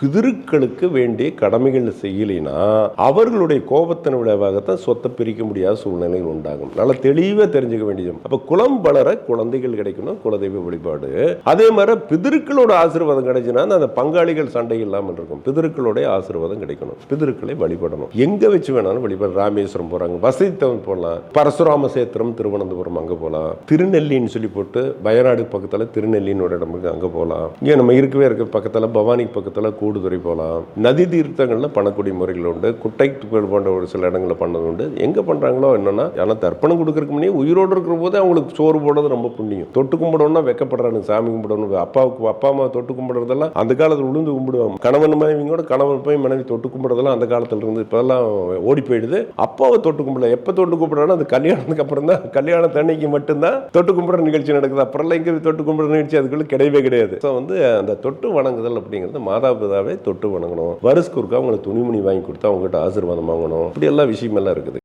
பிதிருக்களுக்கு வேண்டிய கடமைகள் செய்யலைன்னா அவர்களுடைய கோபத்தின் விளைவாகத்தான் சொத்தை பிரிக்க முடியாத சூழ்நிலைகள் உண்டாகும். நல்லா தெளிவாக தெரிஞ்சுக்க வேண்டியது அப்போ குளம் வளர குழந்தைகள் கிடைக்கணும் குலதெய்வ வழிபாடு. அதே மாதிரி பிதிருக்களோட ஆசீர்வாதம் கிடைச்சுன்னா அந்த பங்காளிகள் சண்டை இல்லாமல் இருக்கும். பிதிருக்களுடைய ஆசீர்வாதம் கிடைக்கணும். பிதிருக்களை வழிபடணும். எங்க வச்சு வேணாலும் வழிபட ராமேஸ்வரம் போறாங்க. வசதி போகலாம் பரசுராம சேத்திரம் திருவனந்தபுரம் அங்கே போகலாம் திருநெல்லின்னு சொல்லி போட்டு வயநாடு பக்கத்துல திருநெல்லின்னு ஒரு இடம் இருக்கு அங்க போகலாம் இங்கே நம்ம இருக்கவே இருக்க பக்கத்தில் பவானி பக்கத்தில் கூடுதுறை போகலாம். நதி தீர்த்தங்கள்ல பண்ணக்கூடிய முறைகள் உண்டு. குட்டை துகள் போன்ற ஒரு சில இடங்களில் பண்ணது உண்டு. எங்கே பண்ணுறாங்களோ என்னன்னா ஆனால் தர்ப்பணம் கொடுக்குறக்கு முன்னே உயிரோடு இருக்கிற போதே அவங்களுக்கு சோறு போடுறது ரொம்ப புண்ணியம். தொட்டு கும்பிடணும்னா வெக்கப்படுறாங்க சாமி கும்பிடணும். அப்பாவுக்கு அப்பா அம்மா தொட்டு கும்பிடுறதெல்லாம் அந்த காலத்தில் உளுந்து கும்பிடுவாங்க. கணவன் மனைவியோட கணவன் போய் மனைவி தொட்டு கும்பிடுறதெல்லாம் அந்த காலத்தில் இருந்து இப்போல்லாம் ஓடி போயிடுது. அப்பாவை தொட்டு கும்பிடல. எப்போ தொட்டு கும்பிடுறானோ அது கல்யாணத்துக்கு அப்புறம் தான். கல்யாண தண்ணிக்கு மட்டும்தான் தொட்டு கும்பிடுற நிகழ்ச்சி நடக்குது. அப்புறம்லாம் இங்கே தொட்டு கும்பிடுற நிகழ்ச்சி? அதுக்குள்ளே கிடையவே கிடையாது. ஸோ வந்து அந்த தொட்டு வணங்குதல் அப்படிங்கிறது மாதா பிதாவே தொட்டு வணங்கணும். வருஷத்துக்கு அவங்களுக்கு துணிமணி வாங்கி கொடுத்தா அவங்ககிட்ட ஆசீர்வாதம் வாங்கணும். இப்படி எல்லாம் விஷயமெல்லாம் இருக்குது.